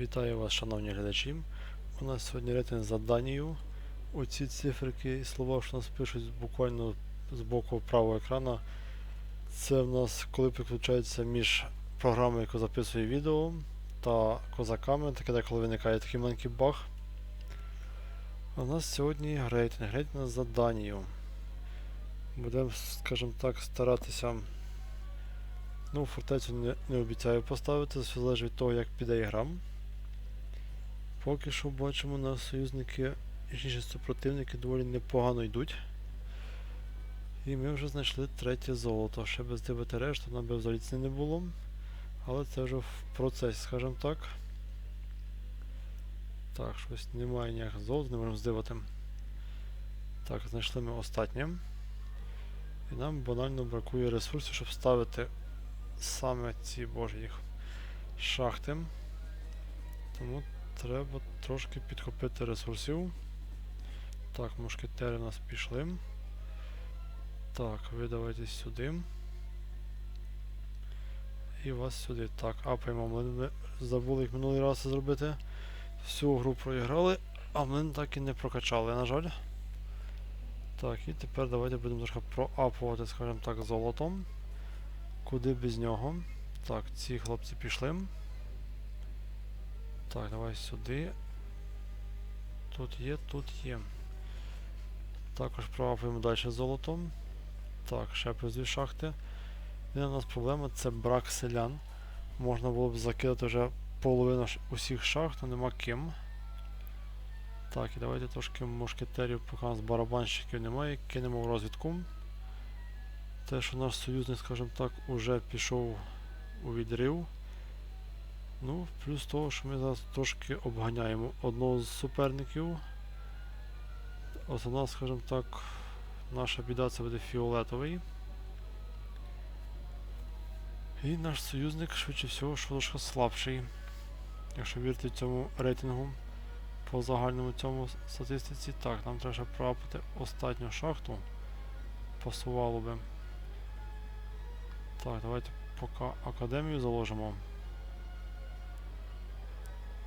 Вітаю вас, шановні глядачі. У нас сьогодні рейтинг за Данію. Оці циферки і слова, що нас пишуть буквально з боку правого екрана. Це в нас коли підключається між програмою, яка записує відео, та козаками. Таке деколи виникає такий маленький баг. У нас сьогодні рейтинг. Рейтинг за Данію. Будемо, скажімо так, старатися. Ну, фортецю не, не обіцяю поставити, все залежить від того, як піде ігра. Поки що бачимо, на союзники і супротивники доволі непогано йдуть. І ми вже знайшли третє золото. Ще без дивити решту, нам би взагалі не було. Але це вже в процесі, скажімо так. Так, щось немає ніяких золота, не можемо здивати. Так, знайшли ми останнє. І нам банально бракує ресурсів, щоб ставити саме ці боже їх шахти. Тому треба трошки підхопити ресурсів. Так, мушкетери у нас пішли. Так, ви давайте сюди. І вас сюди. Так, апаємо. Ми забули їх минулий раз зробити. Всю гру проіграли, а млин так і не прокачали, на жаль. Так, і тепер давайте будемо трошки проапувати, скажімо так, золотом. Куди без нього? Так, ці хлопці пішли. Так, давай сюди. Тут є, тут є. Також проапуємо далі золотом. Так, ще плюс дві шахти. Єдина у нас проблема це брак селян. Можна було б закидати вже половину усіх шахт, але нема ким. Так, і давайте трошки мушкетерів, поки у нас барабанщиків немає, кинемо в розвідку. Те, що наш союзник, скажімо так, уже пішов у відрив. Ну, плюс того, що ми зараз трошки обганяємо одного з суперників. Основна, скажімо так, наша біда це буде фіолетовий. І наш союзник, швидше всього, що трошки слабший. Якщо вірити цьому рейтингу по загальному цьому статистиці. Так, нам треба ще проапати останню шахту. Пасувало би. Так, давайте поки академію заложимо.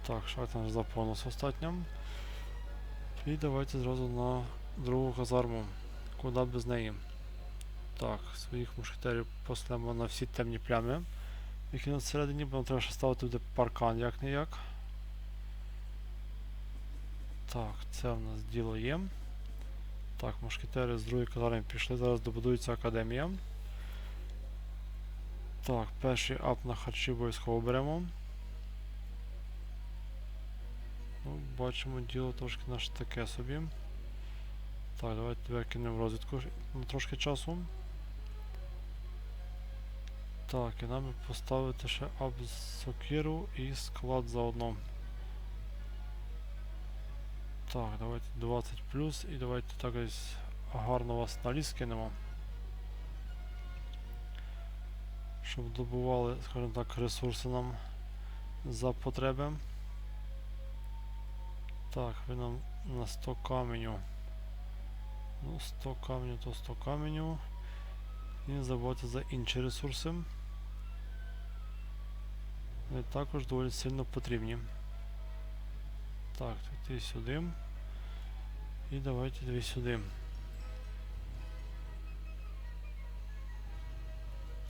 Так, шахта наш заповнилась остатня. І давайте зразу на другу казарму. Куди без неї. Так, своїх мушкетерів послемо на всі темні плями. Які у нас всередині, бо нам треба ще ставити буде паркан як не як. Так, це в нас діло є. Так, мушкетери з другої казарми пішли, зараз добудується академія. Так, перший ап на харчі обов'язково беремо. Ну, бачимо, діло трошки наше таке собі. Так, давайте тебе кинемо в розвідку на трошки часу. Так, і нам поставити ще ап сокиру і склад заодно. Так, давайте 20 плюс і давайте так ось гарно вас на ліс кинемо. Щоб добували, скажімо так, ресурси нам за потреби. Так, ви нам на 100 каменю. Ну, 100 каменю, то 100 каменю. І не забувайте за інші ресурси. Вони також доволі сильно потрібні. Так, ти сюди. І давайте дві сюди.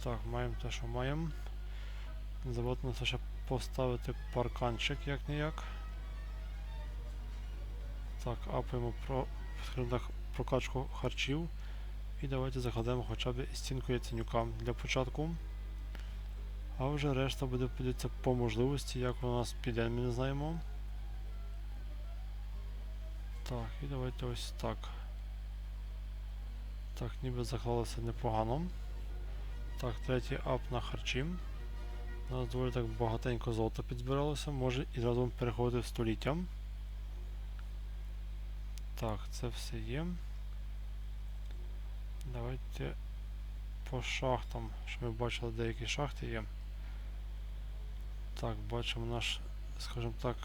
Так, маємо те, що маємо. Не забудьте на це ще поставити парканчик як не як. Так, апаємо про, прокачку харчів. І давайте закладемо хоча б стінку яценюка для початку. А вже решта буде подивитися по можливості, як у нас піде, ми не знаємо. Так, і давайте ось так. Так, ніби заклалося непогано. Так, третій ап на харчі. У нас доволі так багатенько золота підзбиралося, може і зразу переходити в століття. Так, це все є. Давайте по шахтам, щоб ми бачили деякі шахти є. Так, бачимо наш, скажімо так,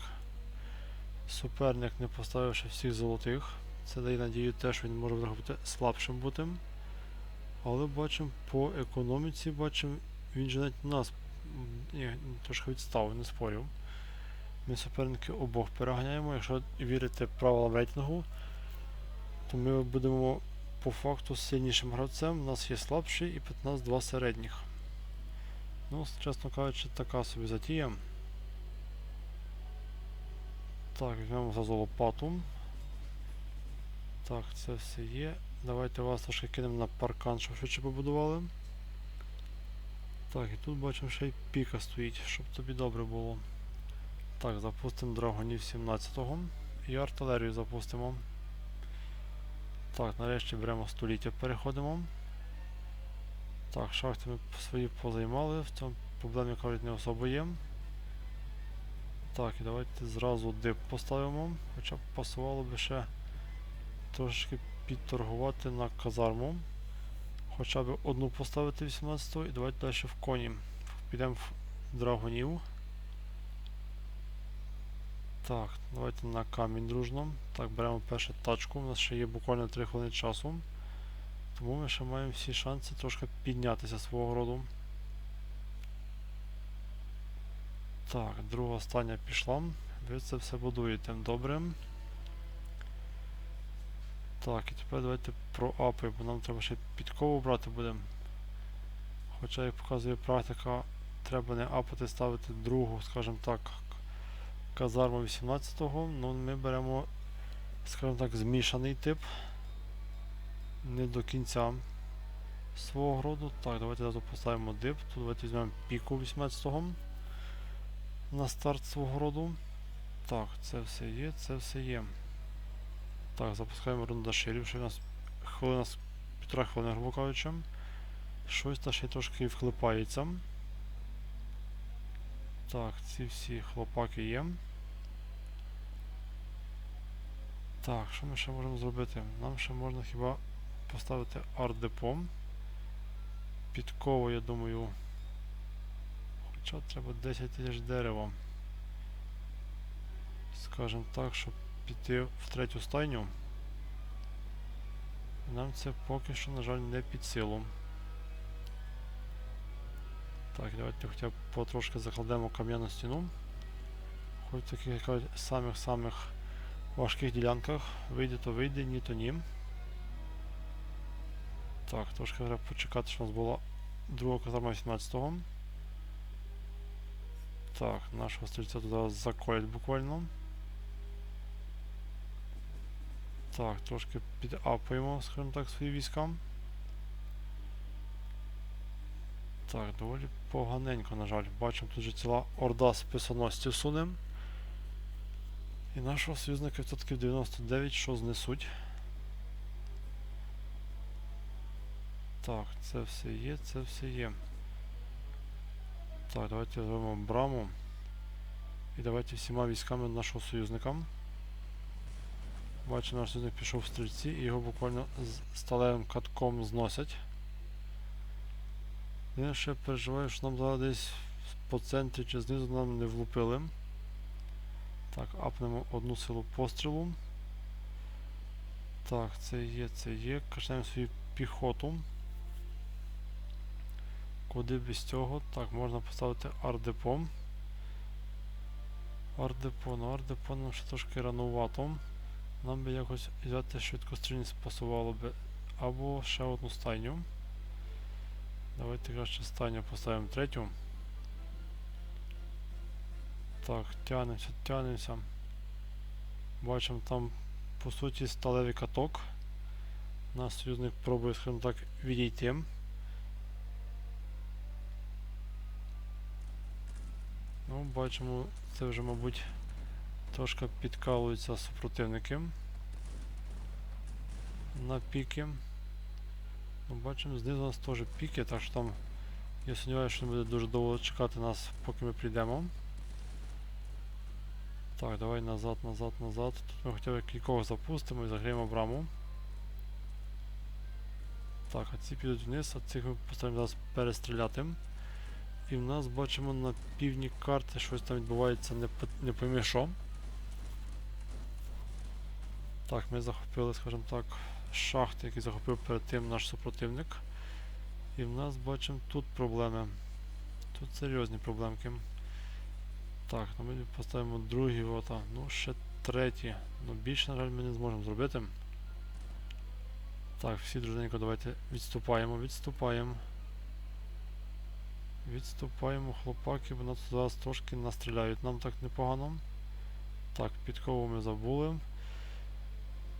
суперник не поставивши всіх золотих. Це дає надію те, що він може бути слабшим бути. Але бачимо по економіці, бачимо, він же навіть нас ні, трошки відстав, не спорю. Ми суперники обох переганяємо. Якщо вірити правилам рейтингу, то ми будемо по факту сильнішим гравцем. У нас є слабший і 15-2 середніх. Ну, чесно кажучи, така собі затія. Так, візьмемо зразу лопату. Так, це все є. Давайте вас трошки кинемо на паркан, щоб швидше побудували. Так, і тут бачимо, ще й піка стоїть, щоб тобі добре було. Так, запустимо драгонів 17-го. І артилерію запустимо. Так, нарешті беремо століття, переходимо. Так, шахти ми свої позаймали, в цьому проблем, кажуть, не особо є. Так, і давайте зразу дип поставимо, хоча б пасувало би ще трошки підторгувати на казарму. Хоча б одну поставити 18-го і давайте далі в коні. Підемо в драгонів. Так, давайте на камінь дружно. Так, беремо першу тачку. У нас ще є буквально 3 хвилини часу. Тому ми ще маємо всі шанси трошки піднятися свого роду. Так, друга остання пішла. Ви це все будуєте. Добре. Так, і тепер давайте про апи, бо нам треба ще підкову брати буде. Хоча, як показує практика, треба не апати, ставити другу, скажімо так, казарму 18-го, ну ми беремо, скажімо так, змішаний тип. Не до кінця свого роду. Так, давайте зразу поставимо дип. Тут давайте візьмемо піку 18-го на старт свого роду. Так, це все є, це все є. Так, запускаємо рундаширів, що у нас хвилина, з- півтора хвилини, грубо кажучи. Щось та ще трошки вклипається. Так, ці всі хлопаки є. Так, що ми ще можемо зробити? Нам ще можна хіба поставити арт-депо. Підкову, я думаю. Хоча треба 10 тисяч дерева. Скажем так, щоб піти в третю стайню. Нам це поки що, на жаль, не під силу. Так, давайте хоча б потрошки закладемо кам'яну стіну. Хоч таких як самих-самих важких ділянках. Вийде, то вийде, ні, то ні. Так, трошки треба почекати, що у нас була друга казарма 18-го. Так, нашого стрільця туди заколять буквально. Так, трошки підапуємо, скажімо так, свої війська. Так, доволі поганенько, на жаль. Бачимо, тут же ціла орда списоносців суне. І нашого союзника відсотків 99, що знесуть. Так, це все є, це все є. Так, давайте зробимо браму. І давайте всіма військами нашого союзника. Бачу, наш союзник пішов в стрільці і його буквально з сталевим катком зносять. Я ще переживаю, що нам зараз десь по центрі чи знизу нам не влупили. Так, апнемо одну силу пострілу. Так, це є, це є. Качаємо свою піхоту. Куди без цього? Так, можна поставити ардепо. Ардепо, ну ардепо нам ще трошки ранувато. Нам би якось взяти швидкострільність пасувало би. Або ще одну стайню. Давайте краще стайню поставимо третю. Так, тянемося, тянемося. Бачимо там по суті сталевий каток. Наш союзник пробує, скажімо так, відійти. Ну, бачимо, це вже, мабуть, трошки підкалуються супротивники на піки. Ну, бачимо, знизу у нас теж піки, так що там я сумніваюся, що не буде дуже довго чекати нас, поки ми прийдемо. Так, давай назад, назад, назад. Тут ми хоча б кількох запустимо і заграємо браму. Так, а ці підуть вниз, а цих ми постараємо зараз перестріляти. І в нас бачимо на півдні карти щось там відбувається не, не пойми що. Так, ми захопили, скажімо так, шахти, які захопив перед тим наш супротивник. І в нас бачимо тут проблеми. Тут серйозні проблемки. Так, ну ми поставимо другі вота. Ну, ще треті. Ну більше, на жаль, ми не зможемо зробити. Так, всі дружненько давайте відступаємо, відступаємо. Відступаємо, хлопаки, бо нас зараз трошки настріляють нам так непогано. Так, підкову ми забули.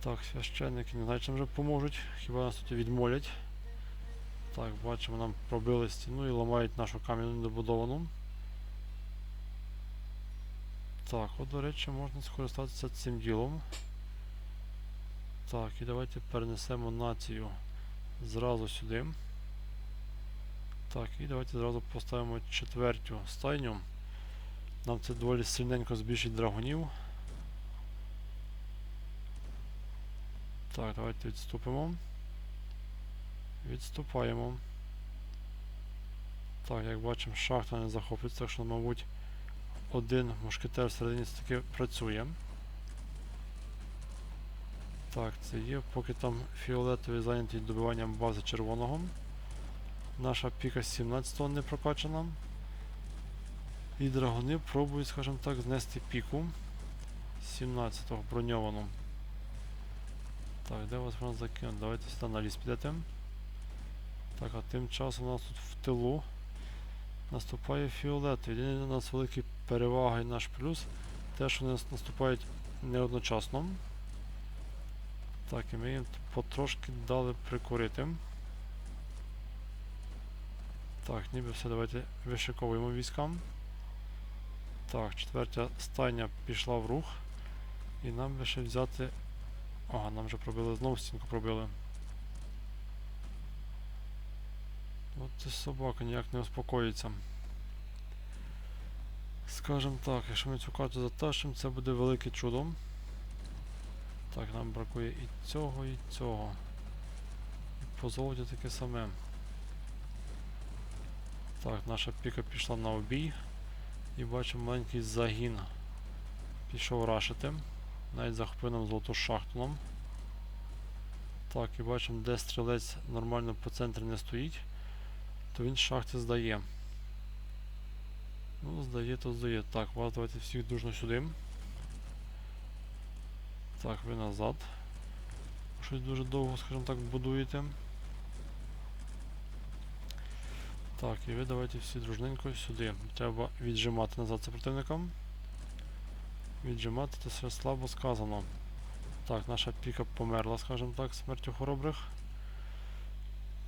Так, священники не знаю, чим вже поможуть. Хіба нас тут відмолять. Так, бачимо, нам пробили стіну і ламають нашу кам'яну недобудовану. Так, от, до речі, можна скористатися цим ділом. Так, і давайте перенесемо націю зразу сюди. Так, і давайте зразу поставимо четвертю стайню. Нам це доволі сильненько збільшить драгунів. Так, давайте відступимо. Відступаємо. Так, як бачимо, шахта не захоплюється, так що, мабуть, один мушкетер всередині таки працює. Так, це є, поки там фіолетовий зайнятий добиванням бази червоного. Наша піка 17-го не прокачана. І драгони пробують, скажімо так, знести піку 17-го броньовану. Так, де вас можна закинути? Давайте сюди на ліс підете. Так, а тим часом у нас тут в тилу наступає фіолет. Єдине у нас великий перевага і наш плюс. Те, що вони наступають не одночасно. Так, і ми їм потрошки дали прикурити. Так, ніби все, давайте вишиковуємо військам. Так, четвертя стайня пішла в рух. І нам би ще взяти. Ага, нам вже пробили, знову стінку пробили. От це собака ніяк не успокоїться. Скажем так, якщо ми цю карту затащимо, це буде велике чудо. Так, нам бракує і цього, і цього. І по золоті таке саме. Так, наша піка пішла на обій. І бачимо маленький загін. Пішов рашити. Навіть захопив нам золоту шахту нам. Так, і бачимо, де стрілець нормально по центрі не стоїть, то він шахти здає. Ну, здає, то здає. Так, вас давайте всіх дружно сюди. Так, ви назад. Щось дуже довго, скажімо так, будуєте. Так, і ви давайте всі дружненько сюди. Треба віджимати назад за. Віджимати це все слабо сказано. Так, наша піка померла, скажімо так, смертю хоробрих.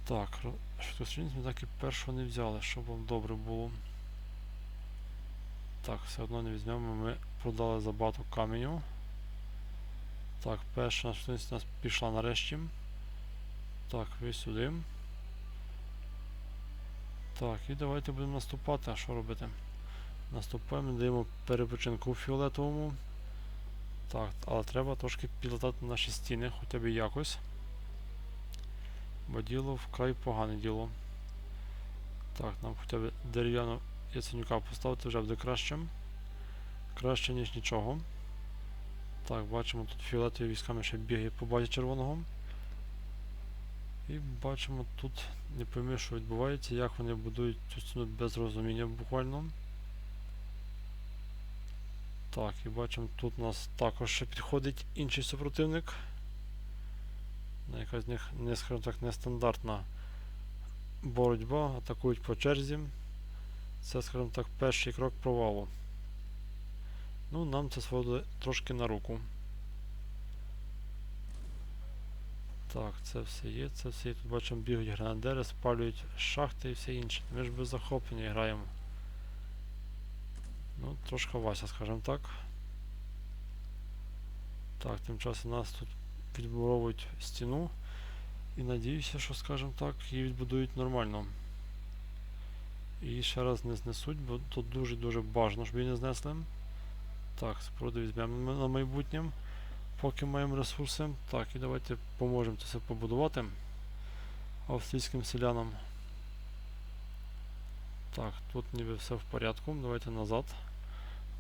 Так, швидкострільність ми так і першого не взяли, щоб вам добре було. Так, все одно не візьмемо, ми продали за багато каменю. Так, перша наша швидкість у нас пішла нарешті. Так, ви сюди. Так, і давайте будемо наступати. А що робити? Наступаємо, даємо перепочинку фіолетовому. Так, але треба трошки підлатати наші стіни, хоча б якось. Бо діло вкрай погане діло. Так, нам хоча б дерев'яну яценюка поставити вже буде краще. Краще, ніж нічого. Так, бачимо, тут фіолетові військами ще бігає по базі червоного. І бачимо тут не пойми, що відбувається, як вони будують цю стіну без розуміння буквально. Так, і бачимо, тут у нас також ще підходить інший супротивник. Якась них не, скажімо так, нестандартна боротьба, атакують по черзі. Це, скажімо так, перший крок провалу. Ну, нам це сводить трошки на руку. Так, це все є, це все є. Тут бачимо бігають гранадери, спалюють шахти і все інше. Ми ж без захоплення граємо. Ну, трошки Вася, скажімо так. Так, тим часом нас тут відбудовують стіну. І надіюся, що, скажімо так, її відбудують нормально. І ще раз не знесуть, бо тут дуже-дуже бажано, щоб її не знесли. Так, споруди візьмемо на майбутнє, поки маємо ресурси. Так, і давайте поможемо це все побудувати австрійським селянам. Так, тут ніби все в порядку. Давайте назад.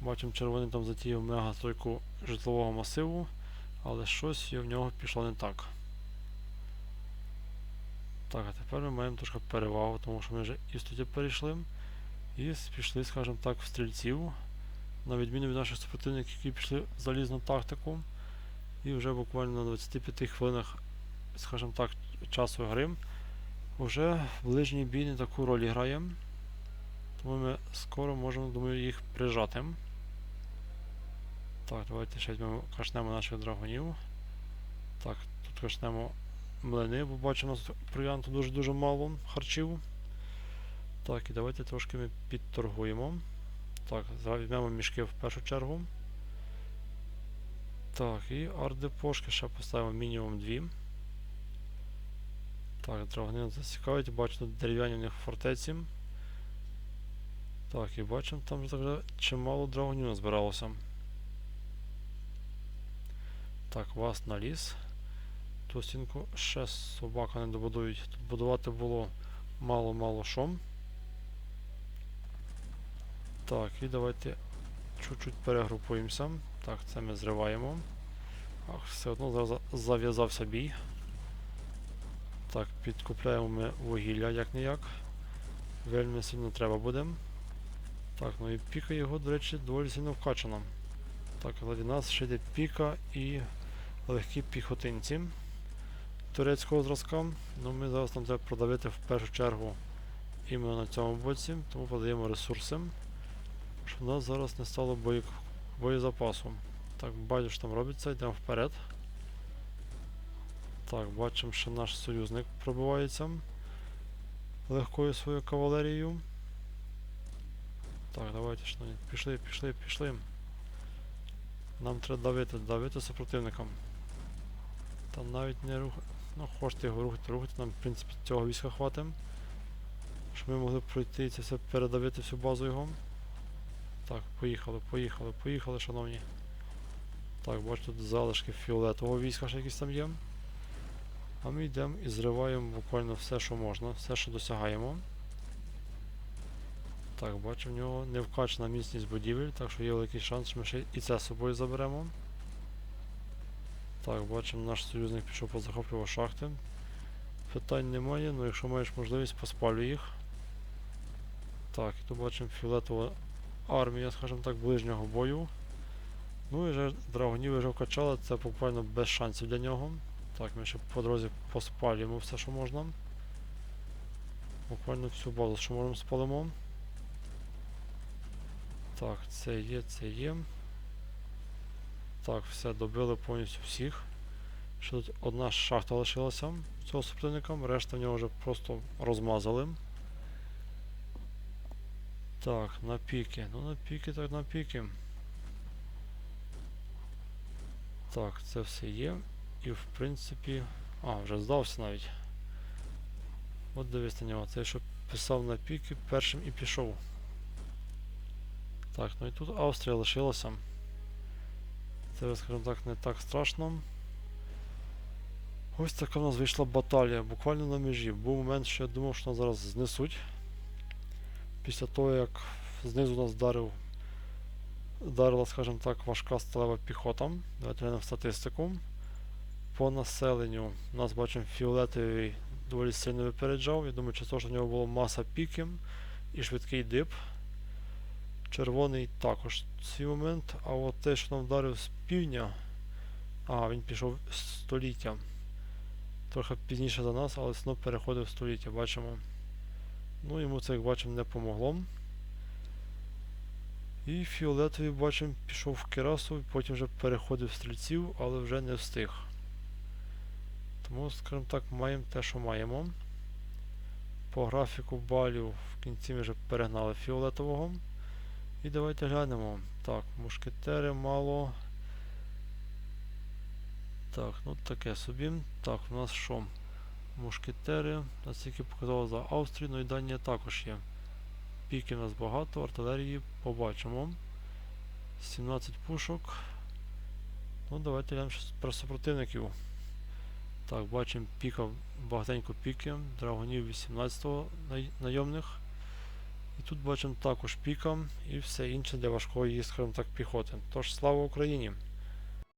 Бачимо, червоний там затіяв мега стройку житлового масиву, але щось в нього пішло не так. Так, а тепер ми маємо трошки перевагу, тому що ми вже і тоді перейшли. І пішли, скажімо так, в стрільців. на відміну від наших супротивників, які пішли в залізну тактику. І вже буквально на 25 хвилинах, скажімо так, часу гри, вже ближній бій не таку роль грає. Тому ми скоро можемо, думаю, їх прижати. Так, давайте ще візьмемо, кашнемо наших драгонів. Так, тут кашнемо млини, бо бачимо, у нас провіанту дуже-дуже мало харчів. Так, і давайте трошки ми підторгуємо. Так, візьмемо мішки в першу чергу. Так, і ардепошки ще поставимо мінімум 2. Так, драгони бачу тут дерев'яні у них фортеці. Так, і бачимо, там вже чимало драгонів назбиралося. Так, вас на ліс. Ту стінку ще собака не добудують. Тут будувати було мало-мало шум. Так, і давайте чуть-чуть перегрупуємося. Так, це ми зриваємо. Ах, все одно зараз зав'язався бій. Так, підкупляємо ми вугілля як-не-як. Вельми сильно треба буде. Так, ну і піка його, до речі, доволі сильно вкачана. Так, ззаді нас ще йде піка і легкі піхотинці турецького зразка. Ну ми зараз нам треба продавити в першу чергу іменно на цьому боці, тому подаємо ресурси. Щоб у нас зараз не стало бої... боєзапасу. Так, бачу, що там робиться, йдемо вперед. Так, бачимо, що наш союзник пробивається легкою своєю кавалерією. Так, давайте шановні, пішли, пішли, пішли. Нам треба давити, давити супротивникам. Там навіть не рух... Ну, хочете його рухати, рухати, нам в принципі цього війська хватить. Щоб ми могли пройти це все передавити всю базу його. Так, поїхали, поїхали, поїхали, шановні. Так, бачу тут залишки фіолетового війська ще якісь там є. А ми йдемо і зриваємо буквально все, що можна, все, що досягаємо. Так, бачу, в нього не вкачана міцність будівель, так що є великий шанс, що ми ще і це з собою заберемо. Так, бачимо, наш союзник пішов позахоплював шахти. Питань немає, але якщо маєш можливість, поспалюй їх. Так, і тут бачимо фіолетова армія, скажімо так, ближнього бою. Ну і вже драгонів вже вкачали, це буквально без шансів для нього. Так, ми ще по дорозі поспалюємо все, що можна. Буквально всю базу, що можемо спалимо. Так, це є, це є. Так, все, добили повністю всіх. Ще тут одна шахта лишилася цього супротивника, решта в нього вже просто розмазали. Так, на піки. Ну на піки, так на піки. Так, це все є. І в принципі... А, вже здався навіть. От дивись на нього. Цей, що писав на піки, першим і пішов. Так, ну і тут Австрія лишилася. Це, скажімо так, не так страшно. Ось така в нас вийшла баталія, буквально на межі. Був момент, що я думав, що нас зараз знесуть. Після того, як знизу нас вдарив, вдарила, скажімо так, важка сталева піхота. Давайте глянемо статистику. По населенню у нас бачимо фіолетовий доволі сильно випереджав. Я думаю, те, що в нього було маса піків і швидкий дип. Червоний також свій момент, а от те, що нам вдарив з півдня, а, він пішов століття. Трохи пізніше за нас, але знов переходив століття, бачимо. Ну, йому це, як бачимо, не помогло. І фіолетовий, бачимо, пішов в Керасу, потім вже переходив в стрільців, але вже не встиг. Тому, скажімо так, маємо те, що маємо. По графіку балів в кінці ми вже перегнали фіолетового. І давайте глянемо. Так, мушкетери мало. Так, ну таке собі. Так, у нас що? Мушкетери. Нас тільки показало за Австрію, ну і Данія також є. Піки у нас багато, артилерії побачимо. 17 пушок. Ну, давайте глянемо про супротивників. Так, бачимо піка, багатенько піки, драгонів 18-го найомних. Тут бачимо також піком і все інше для важкої, скажімо так, піхоти. Тож слава Україні!